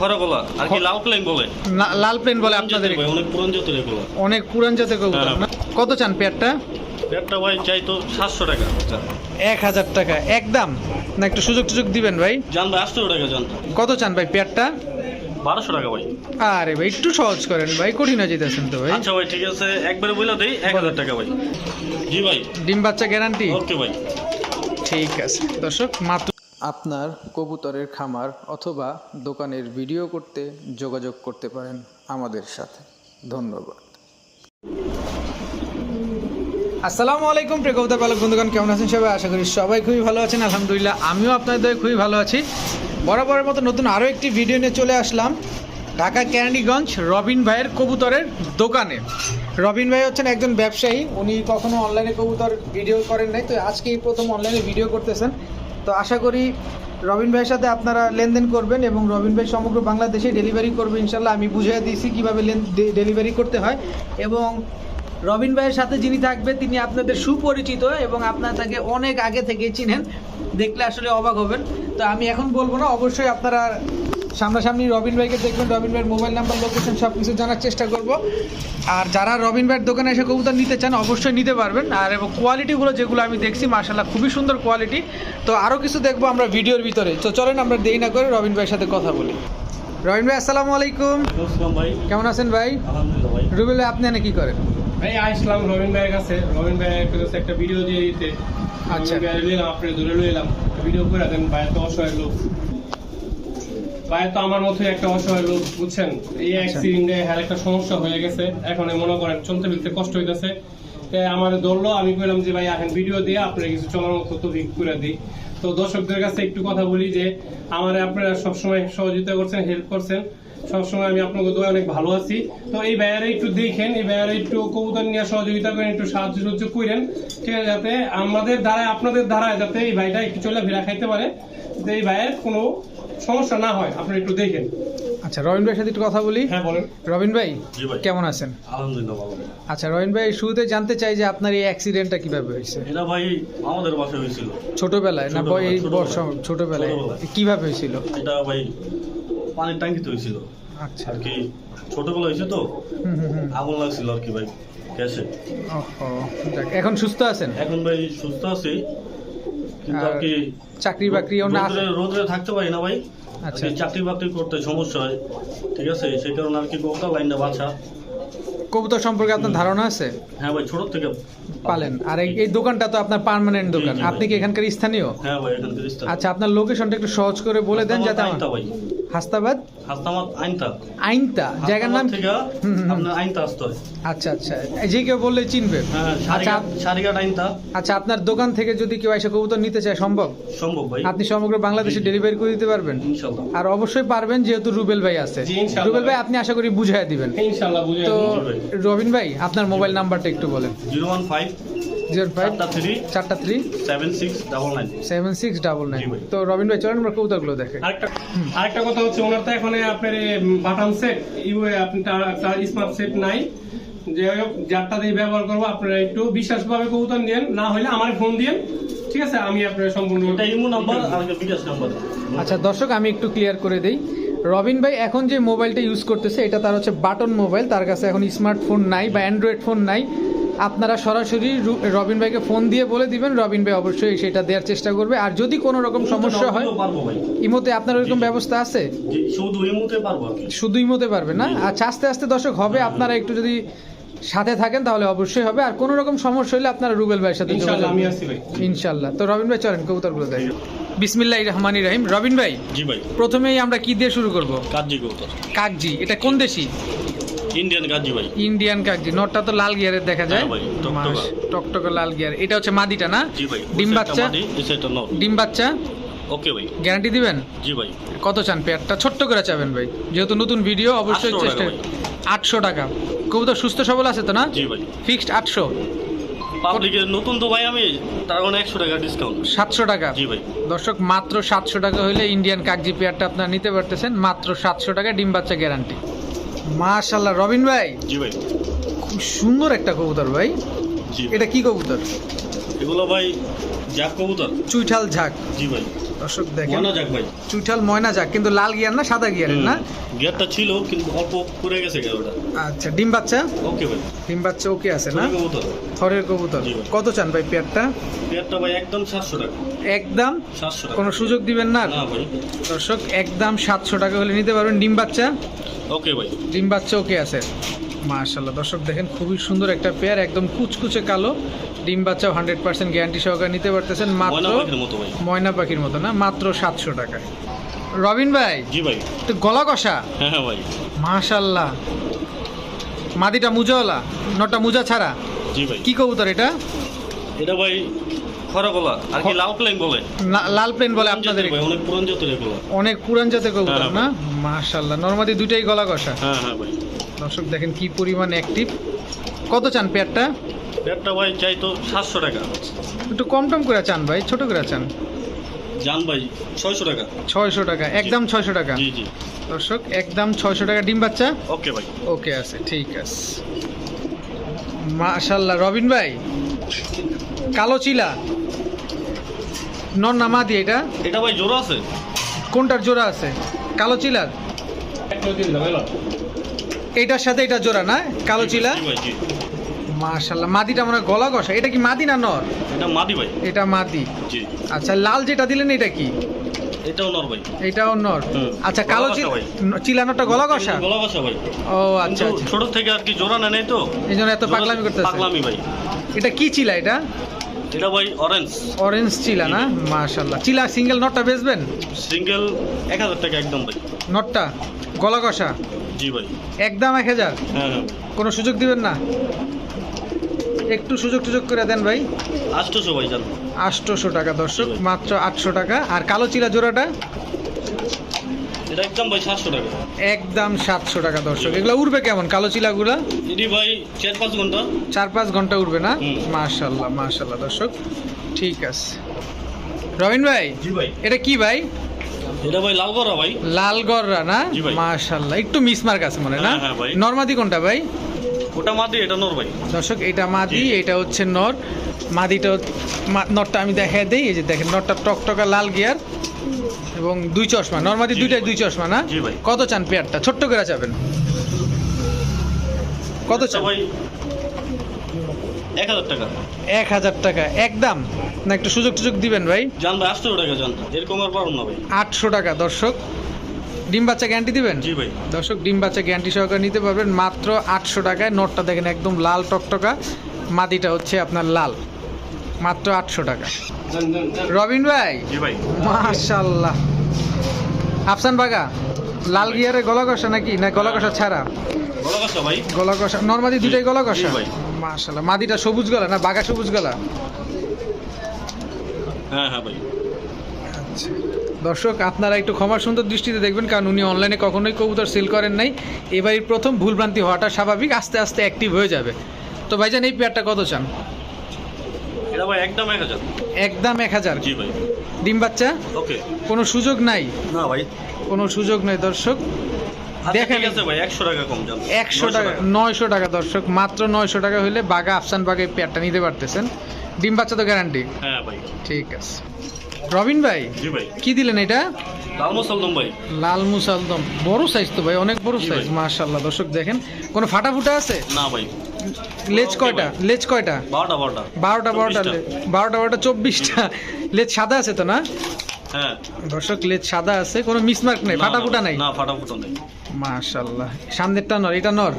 খরা আর কি লাল প্লেন বলে। লাল প্লেন বলে আপনাদের অনেক পুরান জাতের এগুলো। অনেক পুরান জাতের হ্যাঁ। না কত চান পেয়ারটা? ভাই চাই তো সাতশো টাকা। এক হাজার টাকা একদম না একটু সুযোগ সুযোগ দিবেন ভাই। জান ভাই আটশো টাকা জান। কত চান ভাই পেয়ারটা? বারোশো টাকা ভাই। আরে ভাই একটু সহজ করেন ভাই কঠিন হয়ে যেতেছেন তো ভাই। আচ্ছা ভাই ঠিক আছে। একবারে বলে দেই এক হাজার টাকা ভাই। জি ভাই। ডিম বাচ্চা গ্যারান্টি ওকে ভাই। ঠিক আছে। দর্শক মাত্র আপনার কবুতরের খামার অথবা দোকানের ভিডিও করতে যোগাযোগ করতে পারেন আমাদের সাথে। ধন্যবাদ। আসসালামু আলাইকুম, প্রিয় কবিতা পালক বন্ধুগণ, কেমন আছেন সবাই? আশা করি সবাই খুবই ভালো আছেন। আলহামদুলিল্লাহ, আমিও আপনাদের খুবই ভালো আছি। বরাবরের মতো নতুন আরও একটি ভিডিও নিয়ে চলে আসলাম ঢাকা ক্যান্ডিগঞ্জ রবিন ভাইয়ের কবুতরের দোকানে। রবিন ভাই হচ্ছেন একজন ব্যবসায়ী। উনি কখনো অনলাইনে কবুতর ভিডিও করেন নাই, তো আজকেই প্রথম অনলাইনে ভিডিও করতেছেন। তো আশা করি রবিন ভাইয়ের সাথে আপনারা লেনদেন করবেন এবং রবিন ভাই সমগ্র বাংলাদেশে ডেলিভারি করবে, ইনশাল্লাহ আমি বুঝিয়ে দিয়েছি কীভাবে লেন ডেলিভারি করতে হয়। এবং রবিন ভাইয়ের সাথে যিনি থাকবে, তিনি আপনাদের সুপরিচিত এবং আপনারা তাকে অনেক আগে থেকে চিনেন। দেখলে আসলে অবাক হবেন। তো আমি এখন বলব না, অবশ্যই আপনারা সামনাসামনি রবিন ভাইকে দেখবেন রবিন ভাইয়ের মোবাইল নাম্বার লোকেশন সব কিছু জানার চেষ্টা করব। আর যারা রবিন ভাইয়ের দোকানে এসে কবুতর নিতে চান অবশ্যই নিতে পারবেন। আর এবং কোয়ালিটিগুলো যেগুলো আমি দেখছি মার্শাল্লাহ খুবই সুন্দর কোয়ালিটি তো আরও কিছু দেখব আমরা ভিডিওর ভিতরে। তো চলেন আমরা দেরি না করে রবিন ভাইয়ের সাথে কথা বলি। রবিন ভাই আসসালামু আলাইকুম। ভাই। কেমন আছেন ভাই? আলহামদুলিল্লাহ ভাই। রুবেল ভাই আপনি এনে কি করেন? ভাই আসলাম রবিন ভাইয়ের কাছে। রবিন ভাইয়ের কাছে একটা ভিডিও দিয়ে দিতে। আচ্ছা। নিলাম আপনি ধরে লইলাম। ভিডিও করে দেন ভাই তো অসহায় লোক। ভাই তো আমার মধ্যে একটা অসহায় লোক বুঝছেন? এই আচ্ছা। অ্যাক্সিডেন্টে হ্যাঁ একটা সমস্যা হয়ে গেছে। এখন মনে করেন চলতে ফিরতে কষ্ট হইতেছে। তাই আমার ধরলো আমি কইলাম যে ভাই এখন ভিডিও দিয়ে আপনারা কিছু চলার মতো তো করে দিই। তো দর্শকদের কাছে একটু কথা বলি যে আমার আপনারা সবসময় সহযোগিতা করছেন হেল্প করছেন। সবসময় আমি আপনাকে দোয়া অনেক ভালো আছি। তো এই ব্যায়ারে একটু দেখেন এই ব্যায়ারে একটু কবুতর নিয়ে সহযোগিতা করেন একটু সাহায্য সাহায্য করেন ঠিক আছে যাতে আমাদের দ্বারায় আপনাদের দ্বারায় যাতে এই ভাইটা একটু চলে ফেরা খাইতে পারে। যাতে এই ভাইয়ের কোনো সমস্যা না হয় আপনি একটু দেখেন। আচ্ছা রবিন ভাইয়ের সাথে একটু কথা বলি। হ্যাঁ বলেন। রবিন ভাই কেমন আছেন? আলহামদুলিল্লাহ ভালো। আচ্ছা রবিন ভাই শুরুতে জানতে চাই যে আপনার এই অ্যাক্সিডেন্টটা কীভাবে হয়েছে? এটা ভাই আমাদের বাসায় হয়েছিল। ছোটবেলায় না বয়- এই ছোটবেলায়, বর্ষ ছোটবেলায়। কীভাবে হয়েছিল? এটা ভাই পানির ট্যাঙ্কিতে হয়েছিল। আচ্ছা। আর কি ছোটবেলা হয়েছে তো। হুম হুম হুম। আগুন লাগছিল আর কি ভাই গ্যাসে। এখন সুস্থ আছেন? এখন ভাই সুস্থ আছি। কিন্তু আর কি চাকরি বাকরিও না রোদ্রে রোদ্রে থাকতে পারি না ভাই। আচ্ছা। চাকরি বাকরি করতে সমস্যা হয় ঠিক আছে? সেই কারণে আর কি কোকটা লাইনটা বাছা। কবুতর সম্পর্কে আপনার ধারণা আছে? হ্যাঁ ভাই ছোট থেকে পালেন। আর এই দোকানটা তো আপনার পার্মানেন্ট দোকান। আপনি কি এখানকার স্থানীয়? হ্যাঁ ভাই এখানকার স্থানীয়। আচ্ছা আপনার লোকেশনটা একটু সহজ করে বলে দেন যাতে আমার হাস্তাবাদ? আইনতা। আইনতা জায়গার নাম? থেকে হুম, হুম, হুম। আপনার আইনতা আসতে হয়। আচ্ছা আচ্ছা। যে কেউ বললে চিনবে। হ্যাঁ আচ্ছা সারিঘাট সারিঘাট আইনতা। আচ্ছা আপনার দোকান থেকে যদি কেউ এসে কবুতর নিতে চায় সম্ভব? সম্ভব ভাই। আপনি সমগ্র বাংলাদেশে ডেলিভারি করে দিতে পারবেন? আর অবশ্যই পারবেন যেহেতু রুবেল ভাই আছে। রুবেল ভাই। আপনি আশা করি বুঝাই দিবেন। তো রবিন ভাই আপনার মোবাইল নাম্বারটা একটু বলেন। Zero one five zero five চারটা থ্রি চারটা three seven six double nine seven six double nine তো রবিন ভাই চলেন আমরা কবুতরগুলো দেখে। আরেকটা আরেকটা কথা হচ্ছে ওনার তো এখন আপনার বাটাম সেট ইউএ আপনি তার স্মার্ট সেট নাই। যে হোক, যারটা দিয়ে ব্যবহার করব আপনারা একটু বিশ্বাসভাবে কবুতর নেন না হলে আমার ফোন দিন ঠিক আছে আমি আপনার সম্পূর্ণ এটা ইমো নাম্বার আর বিকাশ নাম্বার আচ্ছা দর্শক আমি একটু ক্লিয়ার করে দেই। রবিন ভাই এখন যে মোবাইলটা ইউজ করতেছে এটা তার হচ্ছে বাটন মোবাইল তার কাছে এখন স্মার্টফোন নাই বা অ্যান্ড্রয়েড ফোন নাই। আপনারা সরাসরি রবিন ভাইকে ফোন দিয়ে বলে দিবেন। রবিন ভাই অবশ্যই সেটা দেওয়ার চেষ্টা করবে। আর যদি কোনো রকম সমস্যা হয় ইমোতে আপনার ওরকম। ব্যবস্থা আছে? শুধু ইমোতে পারব না। আচ্ছা আস্তে আস্তে দর্শক হবে আপনারা একটু যদি সাথে থাকেন তাহলে অবশ্যই হবে। আর কোনো রকম সমস্যা হলে আপনারা রুবেল ভাইয়ের সাথে ইনশাল্লাহ তো রবিন ভাই চলেন কবুতরগুলো দেখ। বিসমিল্লাহ রহমান রহিম। রবিন ভাই জি ভাই। প্রথমেই আমরা কি দিয়ে শুরু করব? কাজি কৌতর কাকজি। এটা কোন দেশি? ইন্ডিয়ান কাজি ভাই। ইন্ডিয়ান কাকজি নটটা তো লাল গিয়ারের দেখা যায়। হ্যাঁ ভাই, টকটকা। মাস, টকটকা লাল গিয়ার। এটা হচ্ছে মাদিটা না? জি ভাই ডিম বাচ্চা? ডিম বাচ্চা? ওকে ভাই। গ্যারান্টি দিবেন? জি ভাই। কত চান পেয়ারটা? ছোট্ট করে চাবেন ভাই। যেহেতু নতুন ভিডিও অবশ্যই 800 চেষ্টা টাকা। আটশো টাকা। কবুতর সুস্থ সবল আছে তো না? জি ভাই। ফিক্সড আটশো। পাবলিকের নতুন তো ভাই আমি তার মানে একশো টাকা ডিসকাউন্ট সাতশো টাকা। জি ভাই। দর্শক মাত্র সাতশো টাকা হলে ইন্ডিয়ান কাকজি পেয়ারটা আপনারা নিতে পারতেছেন। মাত্র সাতশো টাকা ডিম বাচ্চা গ্যারান্টি মাশাল্লাহ রবিন ভাই। জি ভাই। খুব সুন্দর একটা কবুতর ভাই। এটা কি কবুতর? এগুলো ভাই যাক কবুতর? চুইঠাল ঝাক। জি ভাই। দর্শক দেখেন। ময়না যাক ভাই। চুইঠাল ময়না যাক কিন্তু লাল গিয়ার না সাদা গিয়ারের না? গিয়ারটা ছিল কিন্তু অল্প গেছে গিয়ারটা আচ্ছা ডিম বাচ্চা? ওকে ভাই। ডিম বাচ্চা ওকে আছে না? থরের কবুতর। কত চান ভাই পেয়ারটা? গিয়ারটা ভাই একদম সাতশো টাকা। একদম? সাতশো টাকা। কোনো সুযোগ দিবেন না? না ভাই। দর্শক একদম সাতশো টাকা হলে নিতে পারবেন ডিম বাচ্চা। ওকে ভাই। ডিম বাচ্চা ওকে আছে। মার্শাল্লাহ দর্শক দেখেন খুবই সুন্দর একটা পেয়ার একদম কুচকুচে কালো। ডিম বাচ্চাও হান্ড্রেড পার্সেন্ট গ্যারান্টি সহকারে নিতে পারতেছেন। মাত্র ময়না পাখির মতো না মাত্র সাতশো টাকা রবিন ভাই জি ভাই। তো গলা কষা। হ্যাঁ হ্যাঁ ভাই। মাশাল্লাহ মাদিটা মুজাওয়ালা নটা মুজা ছাড়া। জি ভাই। কি কবুতর এটা? এটা ভাই আর কি লাল প্লেন বলে। লাল প্লেন বলে আপনাদের ভাই অনেক পুরান জাতের এগুলো। অনেক পুরান জাতের কবুতর হ্যাঁ, না? মাশাল্লাহ নর্মাদি দুইটাই গলা কষা। হ্যাঁ হ্যাঁ ভাই। দর্শক দেখেন কি পরিমাণ অ্যাক্টিভ কত চান পেয়ারটা? পেটটা ভাই চাই তো সাতশো টাকা। একটু কম টম করে চান ভাই ছোট করে চান। জান ভাই ছয়শো টাকা। ছয়শো টাকা একদম ছয়শো টাকা। জি জি। দর্শক একদম ছয়শো টাকা। ডিম বাচ্চা? ওকে ভাই। ওকে আছে ঠিক আছে। মাশাল্লাহ রবিন ভাই। কালো চিলা। নর নামা দিয়ে এটা। এটা ভাই জোড়া আছে। কোনটার জোড়া আছে? কালো চিলার? এইটার সাথে এটা জোড়া না? কালো চিলা? মাশাল্লাহ মাদিটা মনে গলা কষা এটা কি মাদি না নর? এটা মাদি ভাই। এটা মাদি। জি। আচ্ছা লাল যেটা দিলেন এটা কি? এটাও নর ভাই। এটাও নর। আচ্ছা কালো ভাই। চিলানোটা গলা কষা গলা কষা ভাই। ও আচ্ছা আচ্ছা। ছোট থেকে আর কি জোড়া না নেই তো? এই জন্য এত পাগলামি করতেছে পাগলামি ভাই। এটা কি চিলা এটা? এটা ভাই অরেঞ্জ অরেঞ্জ চিলা না? মাশাল্লাহ চিলা সিঙ্গেল নটটা বেচবেন? সিঙ্গেল এক হাজার টাকা একদম ভাই। নটটা গলা কষা জি ভাই। একদম এক হাজার? হ্যাঁ হ্যাঁ। কোনো সুযোগ দিবেন না? একটু সুযোগ টুযোগ করে দেন ভাই। আটশোশো ভাই জান। আটশোশো টাকা দর্শক মাত্র আটশো টাকা। আর কালো চিলা জোড়াটা? একদম ভাই সাতশো টাকা। একদম সাতশো টাকা দর্শক। এগুলো উঠবে কেমন? কালো চিলাগুলা এটি ভাই চার পাঁচ ঘণ্টা। চার পাঁচ ঘণ্টা উঠবে না। মাশাল্লাহ মাশাল্লাহ দর্শক। ঠিক আছে। রবিন ভাই জি ভাই। এটা কি ভাই? এটা ভাই লাল ভাই? লালগড়রা না। মাশাল্লাহ একটু মিসমার্ক আছে মনে না? হ্যাঁ, হ্যাঁ নর্মাদি কোনটা ভাই? ওটা মাদি এটা নর ভাই। দর্শক এটা মাদি এটা হচ্ছে নর। মাদিটা নরটা আমি দেখা দেই এই যে দেখেন নরটা টকটকা লাল গিয়ার এবং দুই চশমা। নর্মাদি দুইটাই দুই চশমা না? কত চান পেয়ারটা? ছোট্ট করে চাবেন। কত চান? ভাই এক হাজার টাকা। এক হাজার টাকা একদম। না একটু সুযোগ টুযোগ দিবেন ভাই। জান ভাই আটশো টাকা জান। এরকম আর পারব না ভাই। আটশো টাকা দর্শক। ডিম বাচ্চা গ্যারান্টি দিবেন? জি ভাই। দর্শক ডিম বাচ্চা গ্যারান্টি সহকারে নিতে পারবেন। মাত্র আটশো টাকায় নোটটা দেখেন একদম লাল টকটকা। মাদিটা হচ্ছে আপনার লাল। মাত্র আটশো টাকা। রবিন ভাই? জি ভাই। মাশাল্লাহ। আফসান বাগা লাল গিয়ারে গলা কষা নাকি? না গলা কষা ছাড়া গলা কষা নর্মাদি দুটাই গলা কষা জি ভাই। মাশাল্লাহ। মাদিটা সবুজ গলা না বাগা সবুজ গলা? হ্যাঁ হ্যাঁ ভাই। দর্শক আপনারা একটু ক্ষমার সুন্দর দৃষ্টিতে দেখবেন কারণ উনি অনলাইনে কখনোই কবুতর সেল করেন নাই। এবারই প্রথম ভুলভ্রান্তি হওয়াটা স্বাভাবিক আস্তে আস্তে অ্যাক্টিভ হয়ে যাবে। তো ভাইজান এই পেয়ারটা কত চান? এটা ভাই একদম এক হাজার। একদম এক হাজার? জি ভাই। ডিম বাচ্চা? ওকে। কোনো সুযোগ নাই? না ভাই। কোনো সুযোগ নেই দর্শক। দেখেন। ভাই টাকা কম টাকা দর্শক। মাত্র নয়শো টাকা হলে বাগা আফসান বাগে পেয়ারটা নিতে পারতেছেন। ডিম বাচ্চা তো গ্যারান্টি হ্যাঁ ভাই। ঠিক আছে। রবিন ভাই কি দিলেন এটা? লাল মশলদম ভাই। লাল মুসালদম বড় সাইজ তো ভাই অনেক বড় সাইজ ভাই। মাশাল্লাহ দর্শক দেখেন কোনো ফাটা ফুটা আছে? না ভাই। লেজ কয়টা? লেজ কয়টা? বারোটা বারোটা। বারোটা বারোটা বারোটা বারোটা চব্বিশটা। লেজ সাদা আছে তো না? হ্যাঁ। দর্শক লেজ সাদা আছে কোনো মিসমার্ক নেই ফাটা ফুটা নাই? না ফাটা ফুটা নেই। মাশাল্লাহ সামনেরটা নর এটা নর?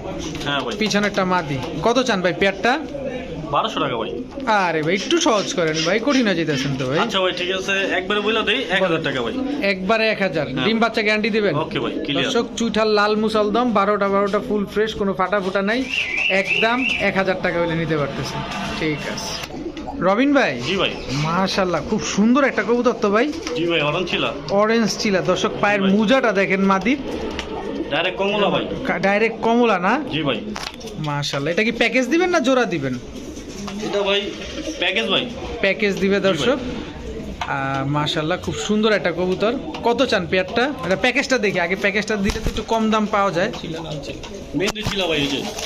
হ্যাঁ ভাই। পিছনেরটা মাদি। কত চান ভাই পেয়ারটা? বারোশো টাকা ভাই। আরে ভাই একটু সহজ করেন ভাই কঠিন হয়ে যেতেছেন তো ভাই। আচ্ছা ভাই ঠিক আছে একবারে বলে দেই এক হাজার টাকা ভাই। একবারে এক হাজার। হ্যাঁ। ডিম বাচ্চা গ্যারান্টি দিবেন? ওকে ভাই ক্লিয়ার দর্শক চুইঠাল লাল মুসালদম বারোটা বারোটা ফুল ফ্রেশ কোনো ফাটা ফুটা নাই। একদম এক হাজার টাকা হলে নিতে পারতেছেন। ঠিক আছে। রবিন ভাই? জি ভাই। মাশাল্লাহ খুব সুন্দর একটা কবুতর তো ভাই। জি ভাই অরণ ছিল। অরেঞ্জ চিলা দর্শক পায়ের মুজাটা দেখেন মাদির। ডাইরেক্ট কমলা ভাই। ডাইরেক্ট কমলা না? জি ভাই। মাশাল্লাহ এটা কি প্যাকেজ দিবেন না জোড়া দিবেন? এটা ভাই প্যাকেজ ভাই? প্যাকেজ দিবে দর্শক। মাশাল্লাহ খুব সুন্দর একটা কবুতর। কত চান পেয়ারটা? এটা প্যাকেজটা দেখি। আগে প্যাকেজটা দিলে তো একটু কম দাম পাওয়া যায়। মেহেন্দি চিলা ভাই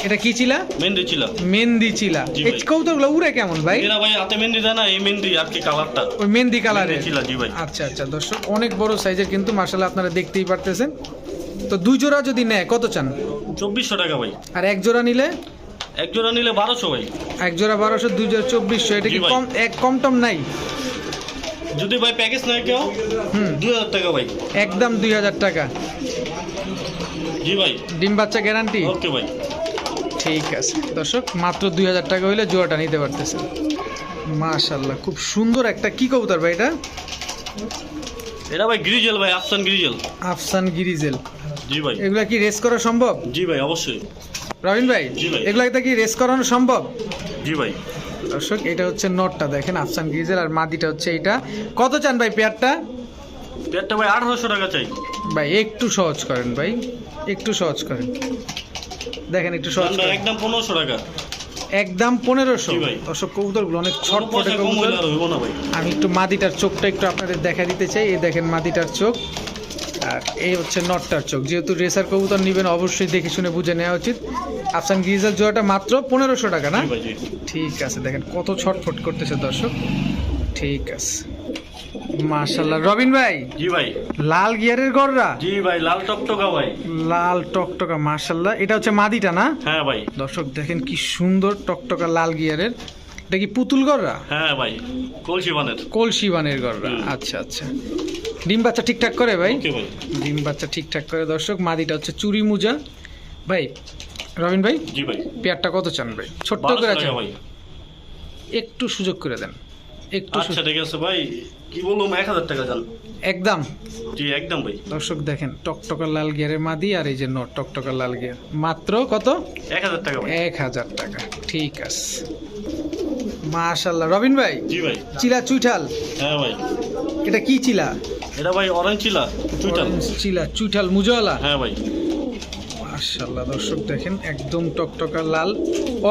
এটা কি চিলা? মেহেন্দি চিলা। মেহেন্দি চিলা। এই কবুতরগুলো উড়ে কেমন ভাই? এরা ভাই হাতে মেহেন্দি দেয় না এই মেহেন্দি আর কি কালারটা ওই মেহেন্দি কালারের চিলা জি ভাই। আচ্ছা আচ্ছা দর্শক অনেক বড় সাইজের কিন্তু মার্শাল্লাহ আপনারা দেখতেই পারতেছেন। তো দুই জোড়া যদি নেয় কত চান? চব্বিশশো টাকা ভাই। আর এক জোড়া নিলে? এক জোড়া নিলে বারোশো ভাই। এক জোড়া বারোশো দুই জোড়া চব্বিশশো। এটা কি কম এক কম টম নাই? যদি ভাই প্যাকেজ নেয় কেউ হুম। দুই হাজার টাকা ভাই। একদম দুই হাজার টাকা। জি ভাই। ডিম বাচ্চা গ্যারান্টি ওকে ভাই। ঠিক আছে। দর্শক মাত্র দুই হাজার টাকা হইলে জোড়াটা নিতে পারতেছেন। মাশাল্লাহ খুব সুন্দর একটা কি কবুতর ভাই এটা? এটা ভাই গ্রিজেল ভাই আফসান গ্রিজেল আফসান গিরিজেল জি ভাই। এগুলা কি রেস করা সম্ভব? জি ভাই অবশ্যই। রবিন ভাই ভাই। কি রেস করানো সম্ভব? জি ভাই। দর্শক এটা হচ্ছে নটটা দেখেন আফসান গিরিজেল আর মাদিটা হচ্ছে এইটা। কত চান ভাই পেয়ারটা? পেয়ারটা ভাই আঠারোশো টাকা চাই। ভাই একটু সহজ করেন ভাই একটু সহজ করেন। দেখেন একটু সহজ করেন। একদম পনেরোশো টাকা। একদম পনেরোশো। জি ভাই। দর্শক কবুতরগুলো অনেক ছোট ছটফটে কবুতর। আমি একটু মাদিটার চোখটা একটু আপনাদের দেখা দিতে চাই। এই দেখেন মাদিটার চোখ। আর এই হচ্ছে নটটার চোখ। যেহেতু রেসার কবুতর নেবেন অবশ্যই দেখে শুনে বুঝে নেওয়া উচিত। আফসান গিরিজাল জোড়াটা মাত্র পনেরোশো টাকা না? ঠিক আছে দেখেন কত ছটফট করতেছে দর্শক। ঠিক আছে। মাশাল্লাহ রবিন ভাই? জি ভাই। লাল গিয়ারের গররা জি ভাই লাল টকটকা ভাই। লাল টকটকা মাশাল্লাহ এটা হচ্ছে মাদিটা না? হ্যাঁ ভাই। দর্শক দেখেন কি সুন্দর টকটকা লাল গিয়ারের। এটা কি পুতুল গররা হ্যাঁ ভাই কলসি বানের। কলসি বানের গররা আচ্ছা আচ্ছা। ডিম বাচ্চা ঠিকঠাক করে ভাই? ডিম বাচ্চা ঠিকঠাক করে দর্শক মাদিটা হচ্ছে চুরি মুজা। ভাই রবিন ভাই জি ভাই। পেয়ারটা কত চান ভাই? ছোট্ট করে চান। ভাই। একটু সুযোগ করে দেন। একটু আচ্ছা ঠিক আছে ভাই। কি বললাম এক হাজার টাকা যান একদম। জি একদম ভাই। দর্শক দেখেন টকটকা লাল গিয়ারের মাদি আর এই যে নট টকটকা লাল গিয়ার। মাত্র কত? এক হাজার টাকা ভাই। এক হাজার টাকা। ঠিক আছে। মাশাল্লাহ রবিন ভাই জি ভাই। চিলা চুইঠাল। হ্যাঁ ভাই। এটা কি চিলা? এটা ভাই অরেঞ্জ চিলা চুইটাল চিলা চুইঠাল মুজওয়ালা। হ্যাঁ ভাই। মাশাল্লাহ দর্শক দেখেন একদম টকটকা লাল।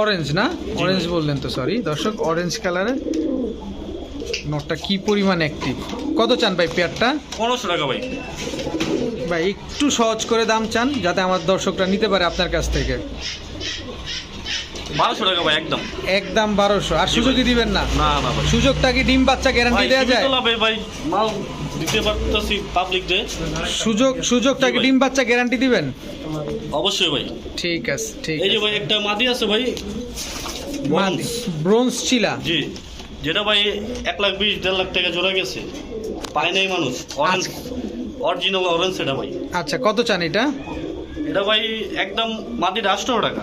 অরেঞ্জ না? অরেঞ্জ বললেন তো সরি দর্শক অরেঞ্জ কালারের নটটা কি পরিমাণ অ্যাক্টিভ কত চান ভাই পেয়ারটা? পনেরোশো টাকা ভাই। ভাই একটু সহজ করে দাম চান যাতে আমার দর্শকরা নিতে পারে আপনার কাছ থেকে। টাকা ভাই একদম। একদম আর সুযোগই দিবেন না। না না ভাই। সুযোগটা কি ডিম বাচ্চা গ্যারান্টি যায়? ভাই। মাল দিতে পারতেছি পাবলিক সুযোগ সুযোগটা কি ডিম বাচ্চা গ্যারান্টি দিবেন? অবশ্যই ভাই। ঠিক আছে ঠিক এই যে আছে। ভাই একটা মাদি আছে ভাই। মাদি। ব্রোঞ্জ। চিলা। জি। যেটা ভাই এক লাখ বিশ দেড় লাখ টাকা জোড়া গেছে। পায় নাই মানুষ। অরেঞ্জ অরিজিনাল অরেঞ্জ সেটা ভাই। আচ্ছা কত চান এটা? এটা ভাই একদম মাটির আটশো টাকা।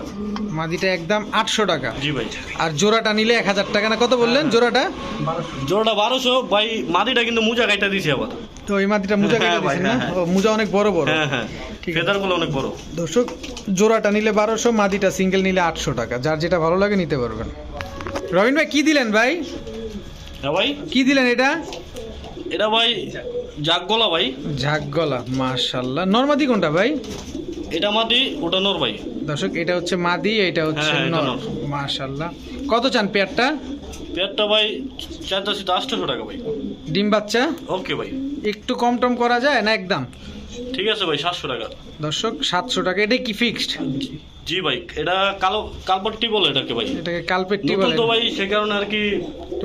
মাদিটা একদম আটশো টাকা। জি ভাই। আর জোড়াটা নিলে এক হাজার টাকা না কত বললেন জোড়াটা? জোড়াটা বারোশো ভাই মাটিটা কিন্তু মুজা গাইটা দিছি আবার। তো ওই মাদিটা মুজা কেটে হ্যাঁ দিয়েছেন না? হ্যাঁ, হ্যাঁ। মুজা অনেক বড় বড়। হ্যাঁ হ্যাঁ। ঠিক আছে। ফেদারগুলো অনেক বড়। দর্শক জোড়াটা নিলে বারোশো মাদিটা সিঙ্গেল নিলে আটশো টাকা। যার যেটা ভালো লাগে নিতে পারবেন। রবিন ভাই কি দিলেন ভাই? হ্যাঁ ভাই। কি দিলেন এটা? এটা ভাই জাগ গলা ভাই। ঝাক গলা মাশাল্লাহ নর্মাদি কোনটা ভাই? এটা মাটি ওটা নর ভাই। দর্শক এটা হচ্ছে মাদি এটা হচ্ছে হ্যাঁ, নর। নর। মাশাল্লাহ কত চান পেয়ারটা? পেয়ারটা ভাই চারটাশি আটশোশো টাকা ভাই। ডিম বাচ্চা? ওকে ভাই। একটু কম টম করা যায় না একদম? ঠিক আছে ভাই সাতশো টাকা। দর্শক সাতশো টাকা এটা কি ফিক্সড জি ভাই এটা কালো কালপট্টি বলে এটাকে ভাই। এটাকে কালপেট্টি বলে। তো ভাই সে কারণে আর কি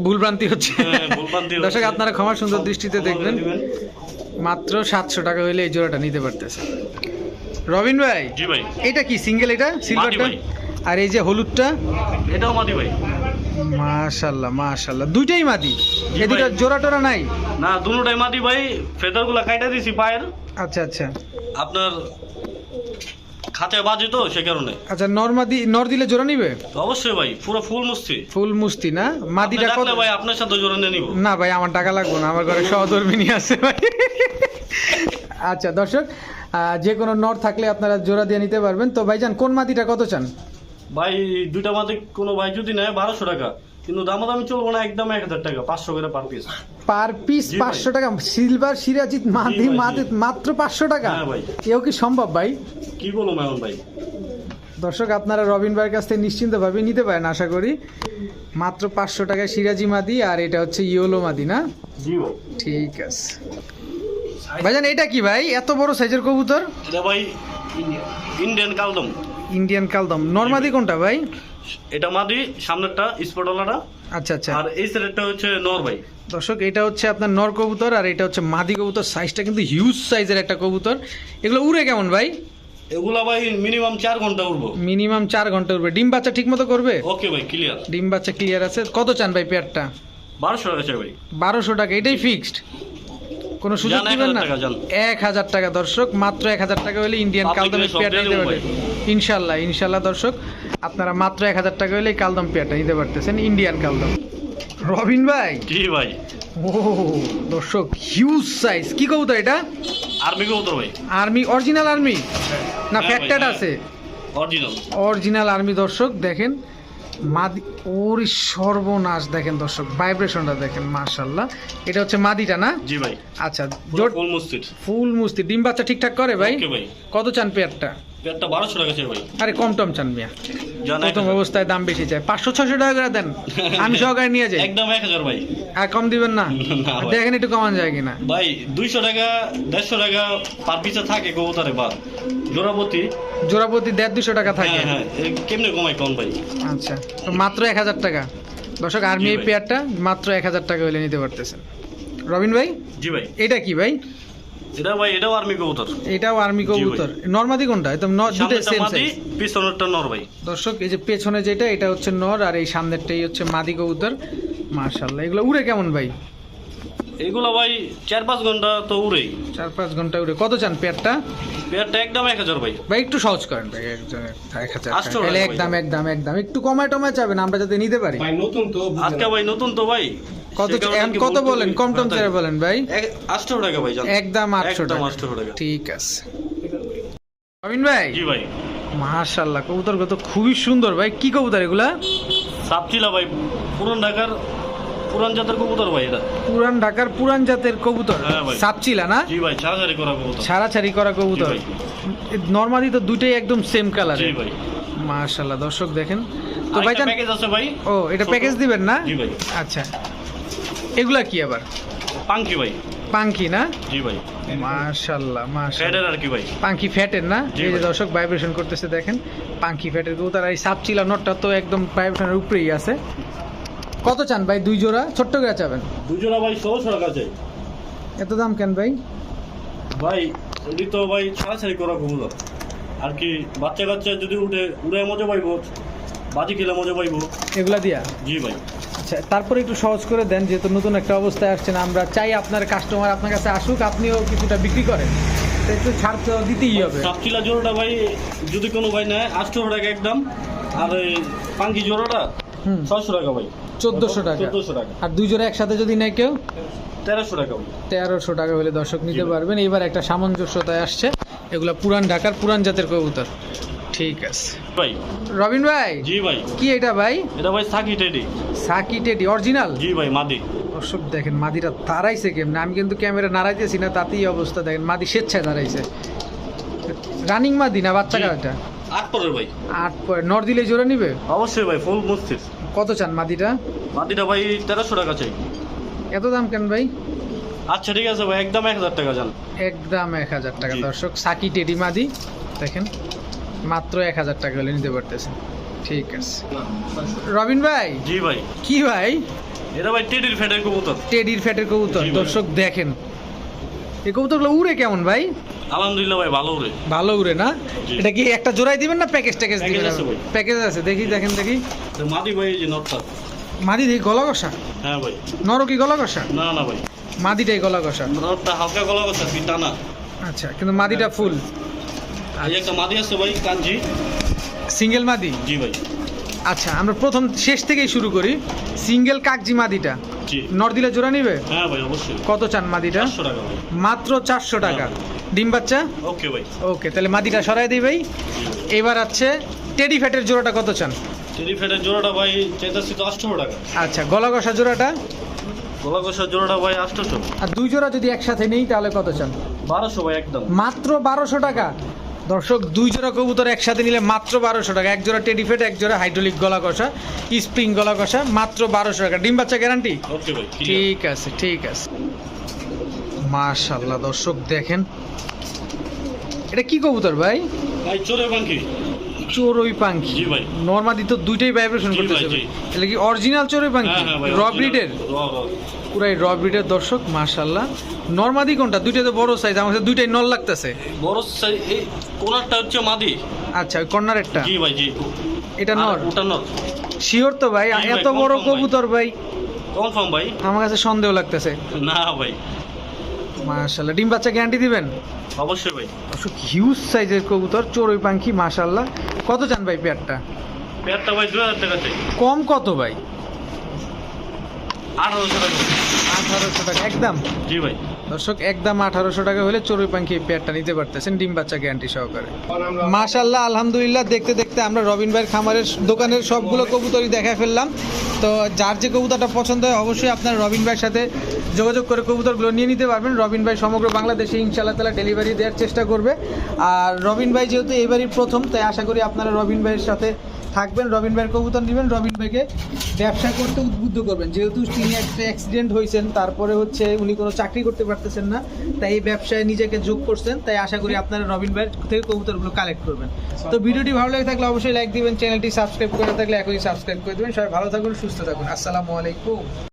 ভুলভ্রান্তি হচ্ছে। হ্যাঁ, ভুলভ্রান্তি। দর্শক আপনারা ক্ষমা সুন্দর দৃষ্টিতে দেখবেন। মাত্র সাতশো টাকা হইলে এই জোড়াটা নিতে পারতেছে। রবিন ভাই? জি ভাই। এটা কি সিঙ্গেল এটা? সিলভারটা আর এই যে হলুদটা? এটাও মাটি ভাই। মাশাল্লাহ মাশাল্লাহ। দুইটাই মাদি জি এদিকে জোড়া টোরা নাই? না দুটাই মাটি ভাই। ফেদারগুলা কাইটা দিছি পায়ের। আচ্ছা আচ্ছা। আপনার খাতে বাজে তো সে কারণে। আচ্ছা নর্মাদি নর দিলে জোড়া নিবে? তো অবশ্যই ভাই পুরো ফুল মুস্তি ফুল মুস্তি না? মাদিটা কত ভাই আপনার সাথে জোরে নিয়ে নিব। না ভাই আমার টাকা লাগবে না আমার ঘরে সহধর্মিনী আছে ভাই। আচ্ছা দর্শক যে কোনো নর থাকলে আপনারা জোড়া দিয়ে নিতে পারবেন। তো ভাইজান কোন মাদিটা কত চান? ভাই দুইটা মাটি কোনো ভাই যদি নেয় বারোশো টাকা কিন্তু দামাদামি চলবো না একদম এক হাজার টাকা পাঁচশো করে পার পিস পার পিস। পাঁচশো টাকা সিলভার সিরাজিত মাদি মাদি মাত্র পাঁচশো টাকা? হ্যাঁ ভাই। এও কি সম্ভব ভাই? কি বলব এখন ভাই? দর্শক আপনারা রবিন ভাইয়ের কাছ থেকে নিশ্চিন্তভাবে নিতে পারেন আশা করি। মাত্র পাঁচশো টাকায় সিরাজি মাদি আর এটা হচ্ছে ইয়োলো মাদি না? ঠিক আছে। ভাইজান এটা কি ভাই? এত বড় সাইজের কবুতর? এটা ভাই ইন্ডিয়ান কালদম। ইন্ডিয়ান কালদম। নর্মাদি কোনটা ভাই? এটা মাদি সামনেরটা স্পটওয়ালাটা আচ্ছা আচ্ছা। আর এই সাইডেরটা হচ্ছে নর ভাই। দর্শক এটা হচ্ছে আপনার নর কবুতর আর এটা হচ্ছে মাদি কবুতর। সাইজটা কিন্তু হিউজ সাইজের একটা কবুতর। এগুলো উড়ে কেমন ভাই? এগুলা ভাই মিনিমাম চার ঘণ্টা উঠবো মিনিমাম চার ঘণ্টা উড়বে। ডিম বাচ্চা ঠিক মতো করবে? ওকে ভাই ক্লিয়ার ডিম বাচ্চা ক্লিয়ার আছে। কত চান ভাই পেয়ারটা? বারোশো টাকা চাই ভাই। বারোশো টাকা এটাই ফিক্সড কোনো সুযোগ দিবেন না? এক হাজার টাকা দর্শক মাত্র এক হাজার টাকা হলে ইন্ডিয়ান কালদমের পেয়ারটা নিতে পারবেন ইনশাল্লাহ ইনশাল্লাহ দর্শক আপনারা মাত্র এক হাজার টাকা হলে কালদম পেয়ারটা নিতে পারতেছেন ইন্ডিয়ান কালদম। রবিন ভাই? জি ভাই? ও দর্শক হিউজ সাইজ কি কবুতর এটা? আর্মি কবুতর ভাই। আর্মি অরিজিনাল আর্মি না ফ্যাক্টেড হ্যাঁ। আছে? অরিজিনাল অরিজিনাল আর্মি দর্শক দেখেন। মাদি ওর সর্বনাশ দেখেন দর্শক ভাইব্রেশনটা দেখেন মার্শাল্লাহ এটা হচ্ছে মাদিটা না? জি ভাই। আচ্ছা ফুল মুস্তি ফুল মুস্তি ডিম বাচ্চা ঠিকঠাক করে ভাই। কত চান পেয়ারটা? পেয়ারটা বারোশো টাকা চাই ভাই। আরে কম টম চান মিয়া। প্রথম অবস্থায় দাম বেশি চাই। পাঁচশো ছশো টাকা করে দেন। আমি সহকারে নিয়ে যাই। একদম এক হাজার ভাই। আর কম দিবেন না। না দেখেন একটু কমান যায় কিনা। ভাই দুইশো টাকা দেড়শো টাকা পার পিছে থাকে কবুতরে বা। জোড়াপতি। জোড়াপতি দেড় দুশো টাকা থাকে। হ্যাঁ হ্যাঁ কেমনে কমাই কম ভাই? আচ্ছা তো মাত্র এক হাজার টাকা। দর্শক আর্মি এই পেয়ারটা মাত্র এক হাজার টাকা হলে নিতে পারতেছেন। রবিন ভাই জি ভাই। এটা কি ভাই? এটা ভাই এটাও আর্মি কবুতর। এটাও আর্মি কবুতর। নর্মাদি কোনটা? একদম ন- দুটোই সেম মাদি পিছনেরটা নর ভাই। দর্শক এই যে পেছনে যেটা এটা হচ্ছে নর আর এই সামনেরটাই হচ্ছে মাদি কবুতর। মার্শাল্লাহ এগুলো উড়ে কেমন ভাই? এগুলো ভাই চার পাঁচ ঘণ্টা তো উড়েই। চার পাঁচ ঘণ্টা উড়ে। কত চান পেয়ারটা? পেয়ারটা একদম এক হাজার ভাই। ভাই একটু সহজ করেন ভাই এক হাজার একদম একদম একদম। একটু কমায় টমায় চাবেন আমরা যাতে নিতে পারি। ভাই নতুন তো আজকে ভাই নতুন তো ভাই। কত কত বলেন? কম টম চেয়ে বলেন ভাই। এক- আটশো টাকা ভাই একদম আটশো একদম টাকা। আটশো টাকা। ঠিক আছে। অমিন ভাই। জি ভাই। মাশাল্লাহ কবুতর তো খুবই সুন্দর ভাই। কি কবুতর এগুলা? সাপচিলা ভাই পুরান ঢাকার পুরান জাতের কবুতর ভাই এটা। পুরান ঢাকার পুরান জাতের কবুতর। হ্যাঁ সাপচিলা না? জি ভাই ছাড়াছাড়ি করা কবুতর। ছাড়াছাড়ি করা কবুতর। জি নর্মালি তো দুইটাই একদম সেম জি কালারের ভাই। মাশাল্লাহ দর্শক দেখেন। তো তো ভাই ভাই প্যাকেজ আছে ভাই। ও এটা প্যাকেজ দিবেন না? জি ভাই। আচ্ছা। এগুলা কি আবার? পাঙ্কি ভাই। পাঙ্কি না? জি ভাই। মাশাল্লাহ ফ্যাডের আর কি ভাই? পাঙ্কি ফ্যাটের না? এই যে। দর্শক ভাইব্রেশন করতেছে দেখেন। পাঙ্কি ফ্যাটের কবুতর আর এই সাপচিলা নটটা তো একদম ভাইব্রেশনের উপরেই আছে। কত চান ভাই? দুই জোড়া? ছোট্ট করে চাবেন? দুই জোড়া ভাই ষোলোশো টাকা চাই এত দাম কেন ভাই? ভাই এটি তো ভাই ছাড়াছাড়ি করা কবুতর। আর কি বাচ্চা কাচ্চা যদি উঠে উড়ে মজা পাইবো। বাজি খেলে মজা পাইবো। এগুলা দিয়া? জি ভাই। আচ্ছা তারপরে একটু সহজ করে দেন যেহেতু নতুন একটা অবস্থায় আসছেন আমরা চাই আপনার কাস্টমার আপনার কাছে আসুক আপনিও কিছুটা বিক্রি করেন। একটু ছাড় তো দিতেই হবে। সাপচিলা জোড়াটা ভাই যদি কোনো ভাই নেয় আটশো টাকা একদম আর এই পাঙ্কি জোড়াটা ছয়শো টাকা ভাই। চোদ্দোশো টাকা। চোদ্দশো টাকা। আর দুই জোড়া একসাথে যদি নেয় কেউ? তেরোশো টাকা তেরোশো টাকা হলে দর্শক নিতে পারবেন। এবার একটা সামঞ্জস্যতায় আসছে। এগুলা পুরান ঢাকার পুরান জাতের কবুতর। ঠিক আছে। ভাই। রবিন ভাই? জি ভাই। কি এটা ভাই? এটা ভাই সাকি টেডি। সাকি টেডি অরিজিনাল? জি ভাই মাদি। দর্শক দেখেন মাদিটা দাঁড়াইছে কেমন? আমি কিন্তু ক্যামেরা নাড়াইতেছি না তাতেই অবস্থা দেখেন মাদি স্বেচ্ছায় দাঁড়াইছে। রানিং মাদি না বাচ্চা। কাটা আট পরের ভাই। আট পয়েন্ট নর দিলে জোড়া নিবে? অবশ্যই ভাই ফুল মুস্তির কত চান মাদিটা? মাদিটা ভাই তেরোশো টাকা চাই। এত দাম কেন ভাই? আচ্ছা ঠিক আছে ভাই একদম এক হাজার টাকা যান। একদম এক হাজার টাকা দর্শক সাকি টেডি মাদি দেখেন। মাত্র এক হাজার টাকা হলে নিতে পারতেছেন ঠিক আছে। রবিন ভাই? জি ভাই। কি ভাই? এটা ভাই টেডির ফ্যাটের কবুতর। টেডির ফ্যাটের কবুতর। দর্শক দেখেন। এই কবুতরগুলো উড়ে কেমন ভাই? আলহামদুলিল্লাহ ভাই ভালো রে ভালো উড়ে না? এটা কি একটা জোড়াই দিবেন না প্যাকেজ ট্যাকেজ প্যাকেজ দিবেন? আছে ভাই। প্যাকেজ আছে। দেখি দেখেন দেখি। মাদি ভাই এই যে নটটা। মাদি দেখি গলা কষা হ্যাঁ ভাই। নর কি গলা কষা না না ভাই। মাদিটাই গলা কষা নটটা হালকা গলা কথা কি টানা আচ্ছা কিন্তু মাদিটা ফুল। একটা মাদি আছে ভাই কাঞ্জি। সিঙ্গেল মাদি? জি ভাই। আচ্ছা আমরা প্রথম শেষ থেকেই শুরু করি। সিঙ্গেল কাকজি মাদিটা। জি। নর দিলে জোড়া নিবে? হ্যাঁ ভাই অবশ্যই। কত চান মাদিটা? চারশো টাকা ভাই। মাত্র চারশো টাকা। হ্যাঁ। ডিম বাচ্চা? ওকে ভাই। ওকে তাহলে মাদিটা সরাই দিই ভাই। এবার আছে টেডি ফ্যাটের জোড়াটা কত চান? টেডি ফ্যাটের জোড়াটা ভাই চাইতেছি তো টাকা। আচ্ছা গলা কষা জোড়াটা? গলা কষার জোড়াটা ভাই আটশোশো। আর দুই জোড়া যদি একসাথে নেই তাহলে কত চান? বারোশো ভাই একদম। মাত্র বারোশো টাকা। দর্শক দুই জোড়া কবুতর একসাথে নিলে মাত্র বারোশো টাকা। এক জোড়া টেডিফেট এক জোড়া হাইড্রোলিক গলা কষা স্প্রিং গলা কষা মাত্র বারোশো টাকা। ডিম বাচ্চা গ্যারান্টি। ঠিক আছে ঠিক আছে। মাশাল্লাহ দর্শক দেখেন। এটা কি কবুতর ভাই? ভাই চোরে পাখি চোরই পাখি জি ভাই। নর্মাদি তো দুইটাই ভাইব্রেশন করতেছে ভাই, এটা কি অরিজিনাল চোরই পাখি হ্যাঁ হ্যাঁ র ব্রিডের পুরাই র ব্রিডের দর্শক মাশাল্লাহ নর্মাদি কোনটা? দুইটা তো বড় সাইজ আমার কাছে দুইটাই নল লাগতেছে। বড় সাইজ এই কোনারটা হচ্ছে মাদি। আচ্ছা ওই কর্নারেরটা জি ভাই জি। এটা নর? ওটা নর। শিওর তো ভাই, এত বড় কবুতর ভাই। কনফার্ম ভাই। আমার কাছে সন্দেহ লাগতেছে। না ভাই। মাশাল্লাহ ডিম বাচ্চা গ্যারান্টি দিবেন? অবশ্যই ভাই। অবশ্য হিউজ সাইজের কবুতর চড়ুই পাখি মাশাল্লাহ কত চান ভাই পেয়ারটা? পেয়ারটা ভাই দু হাজার টাকা চাই। কম কত ভাই? আঠারোশো টাকা। আঠারোশো টাকা একদম? জি ভাই। দর্শক একদম আঠারোশো টাকা হলে চড়ুই পাখি পেয়ারটা নিতে পারতেছেন ডিম বাচ্চা গ্যারান্টি সহকারে। মাশাল্লাহ আলহামদুলিল্লাহ দেখতে দেখতে আমরা রবিন ভাইয়ের খামারের দোকানের সবগুলো কবুতরই দেখায় ফেললাম। তো যার যে কবুতরটা পছন্দ হয় অবশ্যই আপনারা রবিন ভাইয়ের সাথে যোগাযোগ করে কবুতরগুলো নিয়ে নিতে পারবেন। রবিন ভাই সমগ্র বাংলাদেশে ইনশাল্লাহ তালা ডেলিভারি দেওয়ার চেষ্টা করবে। আর রবিন ভাই যেহেতু এবারই প্রথম তাই আশা করি আপনারা রবিন ভাইয়ের সাথে থাকবেন, রবিন ভাইয়ের কবুতর নেবেন, রবিন ভাইকে ব্যবসা করতে উদ্বুদ্ধ করবেন। যেহেতু তিনি একটা অ্যাক্সিডেন্ট হয়েছেন, তারপরে হচ্ছে উনি কোনো চাকরি করতে পারতেছেন না, তাই এই ব্যবসায় নিজেকে যোগ করছেন। তাই আশা করি আপনারা রবিন ভাইয়ের থেকে কবুতরগুলো কালেক্ট করবেন। তো ভিডিওটি ভালো লাগে থাকলে অবশ্যই লাইক দিবেন চ্যানেলটি সাবস্ক্রাইব করে থাকলে এখনই সাবস্ক্রাইব করে দেবেন। সবাই ভালো থাকুন, সুস্থ থাকুন। আসসালামু আলাইকুম।